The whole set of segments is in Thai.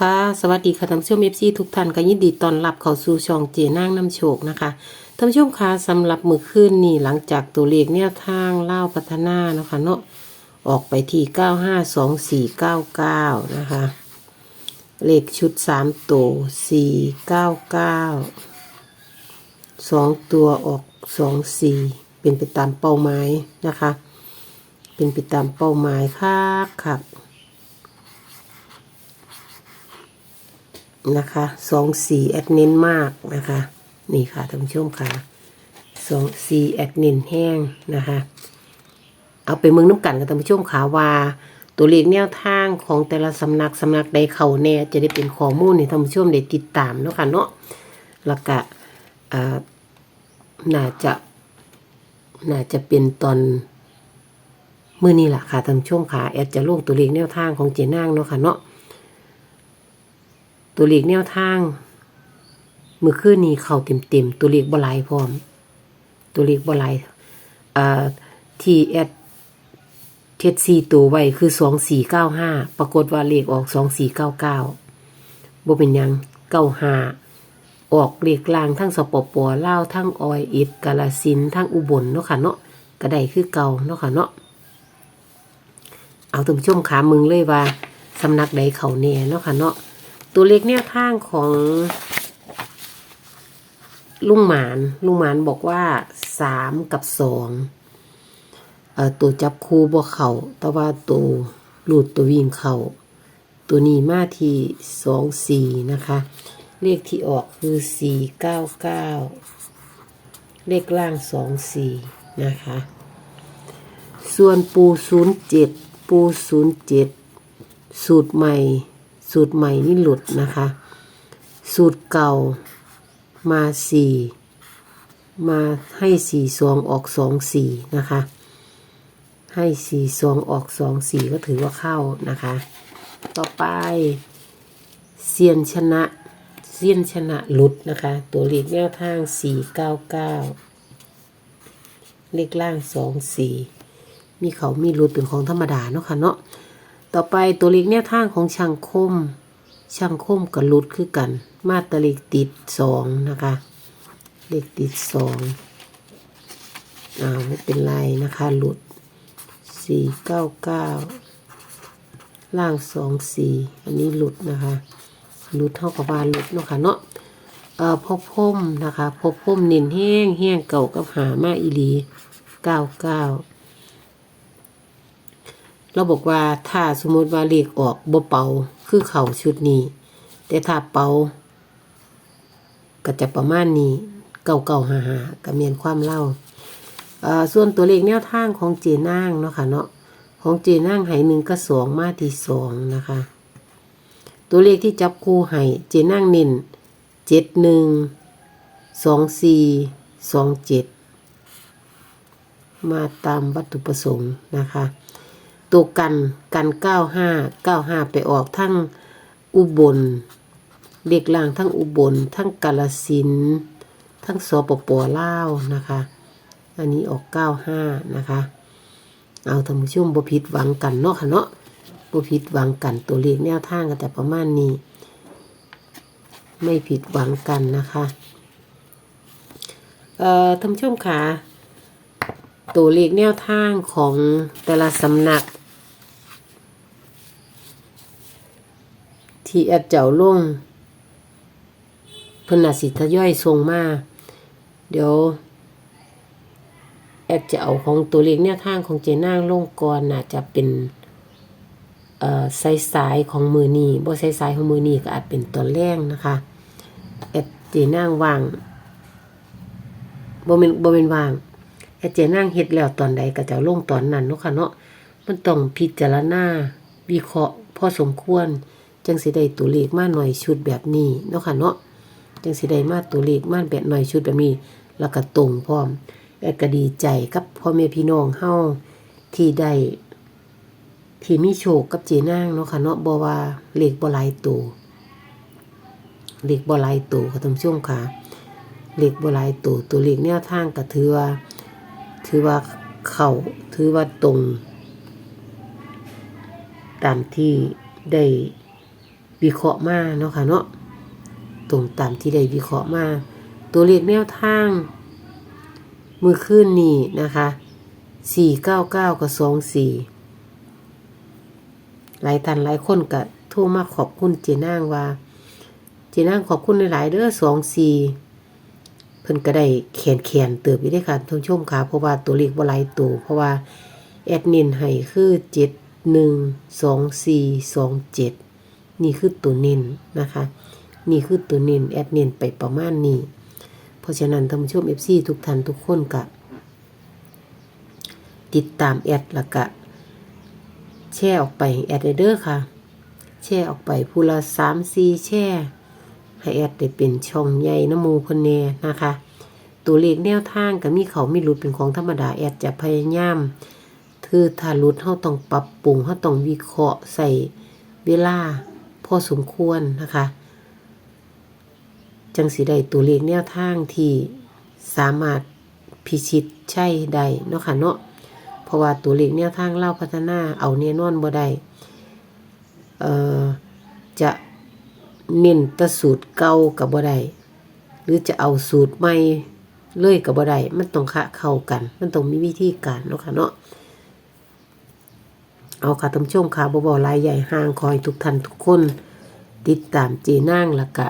ค่ะ สวัสดีค่ะท่านผู้ชมเอฟซีทุกท่านก็ยินดีต้อนรับเข้าสู่ช่องเจนางน้ำโชคนะคะท่านผู้ชมคะสำหรับมือคืนนี่หลังจากตัวเลขแนวทางเล่าพัฒนาเนาะคะเนาะออกไปที่952499นะคะ เลขชุด3ตัว499 2ตัวออก24เป็นไปตามเป้าหมายนะคะ เป็นไปตามเป้าหมายค่ะครับ นะคะสองสีแอดเน้นมากนะคะ นี่ค่ะท่านผู้ชมค่ะสองสีแอดเน้นแห้งนะคะ เอาไปมืองน้ำกันกับท่านผู้ชมค่ะว่าตัวเลขแนวทางของแต่ละสำนักสำนักใดเขาแน่จะได้เป็นข้อมูลให้ท่านผู้ชมได้ติดตามเนาะค่ะเนาะแล้วก็อ่าน่าจะน่าจะเป็นตอนมื่อนี้แหละค่ะท่านผู้ชมค่ะแอดจะลงตัวเลขแนวทางของเจนางเนาะค่ะเนาะ ตัวเลขแนวทางเมื่อคืนนี้เข้าเต็มๆตัวเลขบลายพร้อม ตัวเลขบลายอ่าที่แอดเทสซีตัวไว้คือสองสี่เก้าห้าปรากฏว่าเลขออกสองสี่เก้าเก้าบ่เป็นยังเก้าห้าออกเลขกลางทั้งสปปเลาทั้งออยอิดกาลสินทั้งอุบลเนาะค่ะเนาะก็ได้คือเก่าเนาะค่ะเนาะเอาท่านผู้ชมขามึงเลยว่าสำนักใดเขาแน่เนาะค่ะเนาะ ตัวเลขแนวทางของลุงหมานลุงหมานบอกว่าสามกับสองเอ่อตัวจับคู่บ่เขาแต่ว่าตัวหลูดตัววิ่งเข่าตัวนี้มาที่สองสี่นะคะ เลขที่ออกคือสี่เก้าเก้าเลขล่างสองสี่นะคะ ส่วนปูศูนย์เจ็ดปูศูนย์เจ็ดสูตรใหม่ สูตรใหม่นี่หลุดนะคะ สูตรเก่ามาสี่มาให้สี่สองออกสองสี่นะคะ ให้สี่สองออกสองสี่ก็ถือว่าเข้านะคะ ต่อไปเซียนชนะเซียนชนะหลุดนะคะ ตัวเลขแนวทางสี่เก้าเก้าเลขล่างสองสี่มีเขามีหลุดเป็นของธรรมดาเนาะค่ะเนาะ ต่อไปตัวเลขแนวทางของช่างคม ช่างคมกับลุดคือกัน มาตราเลขติดสองนะคะ เลขติดสองอ้าวไม่เป็นไรนะคะหลุดสี่เก้าเก้าล่างสองสี่อันนี้หลุดนะคะหลุดเท่ากับว่าหลุดเนาะค่ะเนาะเอ่อพบพมนะคะ พบพมเน้นแห้งแห้งเก่ากับหามาอีลีเก้าเก้า เราบอกว่าถ้าสมมติว่าเลขออกบ่เป่าคือเข่าชุดนี้ แต่ถ้าเป่าก็จะประมาณนี้เก่าเก่าหาหาก็เมียนความเล่าส่วนตัวเลขแนวทางของเจนางเนาะค่ะเนาะของเจนางไหหนึ่งก็สองมาที่สองนะคะ ตัวเลขที่จับคู่ให้เจนางเน้นเจ็ดหนึ่งสองสี่สองเจ็ดมาตามวัตถุประสงค์นะคะ ตัวกันกันเก้าห้าเก้าห้าไปออกทั้งอุบลเด็กล่างทั้งอุบล ทั้งกาลสินทั้งสปปลาวนะคะ อันนี้ออกเก้าห้านะคะ เอาท่านผู้ชมบ่ผิดหวังกันเนาะค่ะเนาะบ่ผิดหวังกันตัวเลขแนวทางก็แต่ประมาณนี้ ไม่ผิดหวังกันนะคะเอ่อท่านผู้ชมค่ะตัวเลขแนวทางของแต่ละสำนัก ที่แอดเจ้าลงเพิ่นน่ะสิทยอยส่งมา เดี๋ยว แอดจะเอาของตัวเลขแนวทางของเจนางลงก่อนน่าจะเป็นเอ่อสายๆของมือนี้บ่สายๆของมือนีก็อาจเป็นตอนแรกนะคะแอดเจนางว่างบ่แม่นบ่แม่นว่างแอดเจนั่งเฮ็ดแล้วตอนใดก็จะลงตอนนั้นเนาะค่ะเนาะมันต้องพิจารณาวิเคราะห์พอสมควร จังสิได้ตัวเลขมาหน่อยชุดแบบนี้เนาะค่ะเนาะจังสิได้มาตัวเลขมาแบบหน่อยชุดแบบนี้ แล้วก็ตรงพร้อมแอดก็ดีใจกับพ่อแม่พี่น้องเฮาที่ได้ที่มีโชคกับเจนางเนาะค่ะเนาะบ่ว่าเลขบ่หลายตัวเลขบ่หลายตัวค่ะท่านผู้ชมค่ะเลขบ่หลายตัวตัวเลขแนวทางก็ถือว่า ถือว่าเขาถือว่าตรง ตามที่ได้ วิเคราะห์มาเนาะค่ะเนาะตรงตามที่ได้วิเคราะห์มา ตัวเลขแนวทาง มือขึ้นนี่นะคะสี่เก้าเก้ากับสองสี่หลายท่านหลายคนก็โทรมาขอบคุณเจนางว่า เจนางขอบคุณหลาย ๆเด้อสองสี่เพิ่นก็ได้แขนแขนเติบอยู่ได้ค่ะท่านชมค่ะเพราะว่าตัวเลขบ่หลายตัวเพราะว่าแอดนินให้คือเจ็ดหนึ่งสองสี่สองเจ็ด นี่คือตัวเน้นนะคะ นี่คือตัวเน้นแอดเน้นไปประมาณนี้ เพราะฉะนั้นท่านผู้ชม FC ทุกท่านทุกคนก็ติดตามแอดแล้วก็แชร์ออกไปแอดเดอร์ค่ะ แชร์ออกไปผู้ละสามสี่แชร์ให้แอดได้เป็นช่องใหญ่น้ำมูเพนแนนะคะ ตัวเลขแนวทางก็มีเขามีหลุดเป็นของธรรมดาแอดจะพยายามคือถ้าหลุดเฮาต้องปรับปรุงเฮาต้องวิเคราะห์ใส่เวลา พอสมควรนะคะ จังสีได้ตัวเลขแนวทางที่สามารถพิชิตใช่ได้เนาะค่ะเนาะเพราะว่าตัวเลขแนวทางเล่าพัฒนาเอาแน่นอนบ่ได้เอ่อจะเน้นตะสูตรเก่ากับบ่ได้หรือจะเอาสูตรใหม่เลยกับบ่ได้มันต้องคะเข้ากัน มันต้องมีวิธีการเนาะค่ะเนาะ เอาค่ะท่านผู้ชมค่ะบ่บ่ลายใหญ่ห่างคอยทุกท่านทุกคน ติดตามเจนางล้วก็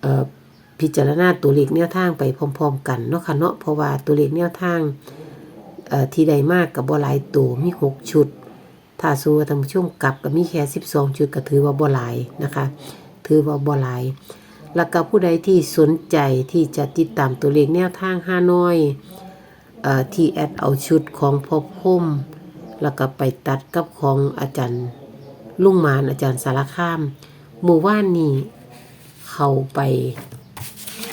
เอ่อพิจารณาตัวเลขแนวทางไปพร้อม ๆ กันเนาะค่ะเนาะเพราะว่าตัวเลขแนวทางที่ใดมากกับบ่หลายตัวมีหกชุด ถ้าสู้ว่าท่านผู้ชมกลับก็มีแค่12ชุดก็ถือว่าบ่หลายนะคะ ถือว่าบ่หลายแล้วก็ผู้ใดที่สนใจที่จะติดตามตัวเลขแนวทางห้าน้อยอที่แอดเอาชุดของพ่อพม แล้วก็ไปตัดกับของอาจารย์ลุงมานอาจารย์สารคามหมู่ว่านนี้เขาไป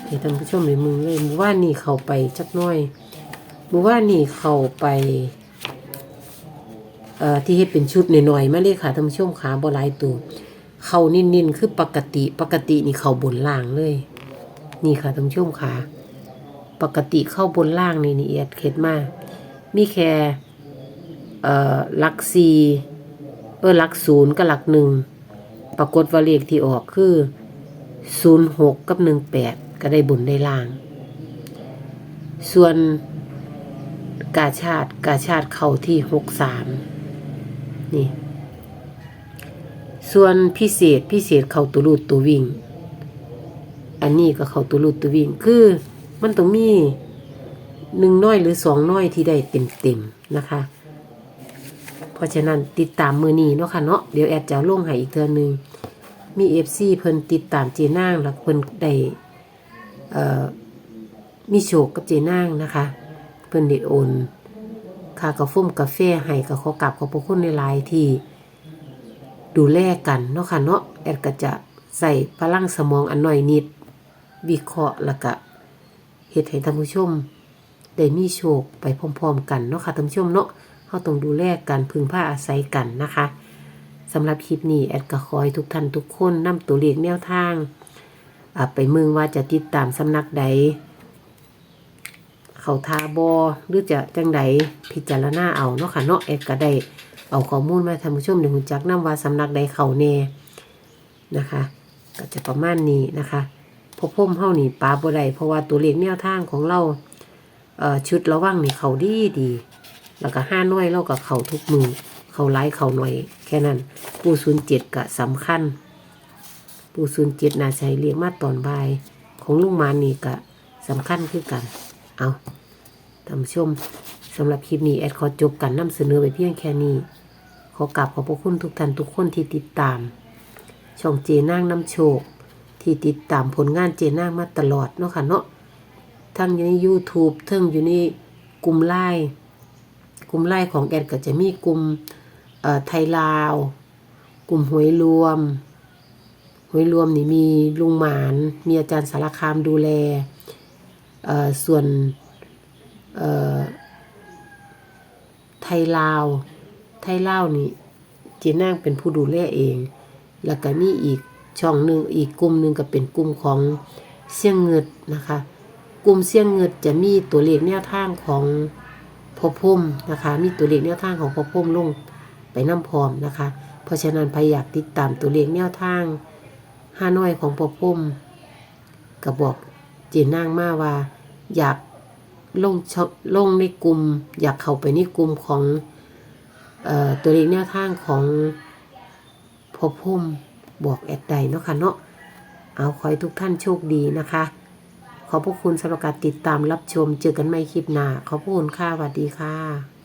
ให้ท่านผู้ชมในมือเลยหมู่ว่านนี่เขาไปจักน้อยหมู่ว่านนี่เขาไปเอ่อที่เฮ็ดเป็นชุดหน่อยๆมาเลยค่ะท่านผู้ชมขาบ่หลายตัวเขานิ่นๆคือปกติปกตินี่เขาบนล่างเลย นี่ค่ะท่านผู้ชมขาปกติเข้าบนล่างนี่นี่เอียดเข็ดมากมีแค่ เอ่อหลักสี่เออหลักศูนย์กับหลักหนึ่งปรากฏว่าเลขที่ออกคือศูนย์หกกับหนึ่งแปดก็ได้บุญได้ล่าง ส่วนกาชาติกาชาติเข้าที่หกสามนี่ ส่วนพิเศษพิเศษเข้าตัวรูดตัววิ่ง อันนี้ก็เข้าตัวรูดตัววิ่งคือมันต้องมีหนึ่งน้อยหรือสองน้อยที่ได้เต็มเต็มๆนะคะ เพราะฉะนั้นติดตามมือนี้เนาะค่ะเนาะเดี๋ยวแอดจะเอาลงให้อีกเทื่อหนึงมีเอฟซีเพิ่นติดตามเจนางแล้วเพิ่นได้มีโชคกับเจนางนะคะ เพิ่นได้โอนค่ากาแฟกาแฟให้ก็ขอกราบขอบพระคุณในหลายที่ดูแลกันเนาะค่ะเนาะแอดก็จะใส่พลังสมองอันหน้อยนิด วิเคราะห์แล้วก็เฮ็ดให้ท่านผู้ชมได้มีโชคไปพร้อมๆกันเนาะค่ะท่านผู้ชมเนาะ เฮาต้องดูแลกันพึ่งพาอาศัยกันนะคะสำหรับคลิปนี้แอดก็ขอให้ทุกท่านทุกคนนำตัวเลขแนวทางไปมืองว่าจะติดตามสำนักใด เขาทาบอหรือจะจังใดพิจารณาเอาเนาะค่ะเนาะแอดก็ได้เอาข้อมูลมาท่านผู้ชมได้รู้จักนํว่าสำนักใดเขาแน่นะคะ ก็จะประมาณนี้นะคะพอพ่มเฮานี่ปลาบ่ได้เพราะว่าตัวเลขแนวทางของเราเอ่อชุดระวังนี่เขาดีดี แล้วก็ห้าน้อยเราก็เข่าทุกมือ เข่าไล่เข่าหน่อย แค่นั้น ปูศูนย์เจ็ดก็สำคัญ ปูศูนย์เจ็ดนาใช้เรียกมาตอนบ่าย ของลุงมานนี่ก็สำคัญคือกัน เอาท่านผู้ชมสำหรับคลิปนี้แอดขอจบกันนำเสนอไปเพียงแค่นี้ ขอกราบขอบพระคุณทุกท่านทุกคนที่ติดตาม ช่องเจนางน้ำโชค ที่ติดตามผลงานเจนางมาตลอดเนาะค่ะเนาะทั้งอยู่ใน YouTube ทั้งอยู่ในกลุ่มไลน์ กลุ่มไลน์ของแอดก็จะมีกลุ่มไทยลาว กลุ่มหวยรวมหวยรวมนี่มีลุงหมาน มีอาจารย์สารคามดูแลส่วนไทยลาว ไทยลาวนี่เจนางเป็นผู้ดูแลเอง แล้วก็มีอีกช่องหนึ่งอีกกลุ่มหนึ่งก็เป็นกลุ่มของเสี่ยงเงิดนะคะ กลุ่มเสี่ยงเงิดจะมีตัวเลขแนวทางของ พอพุ่มนะคะ มีตัวเลขแนวทางของพอพุ่มลงไปน้ำพร้อมนะคะ เพราะฉะนั้นใครอยากติดตามตัวเลขแนวทางห้าน้อยของพ่อพุ่มก็บอกเจนนางมาว่า อยากลงช่องลงในกลุ่ม อยากเข้าไปในกลุ่มของออตัวเลขแนวทางของพ่อพุ่มบอกแอดใดเนาะค่ะเนาะเอาขอให้ทุกท่านโชคดีนะคะ ขอบพระคุณสำหรับการติดตามรับชม เจอกันใหม่คลิปหน้า ขอบพระคุณค่ะสวัสดีค่ะ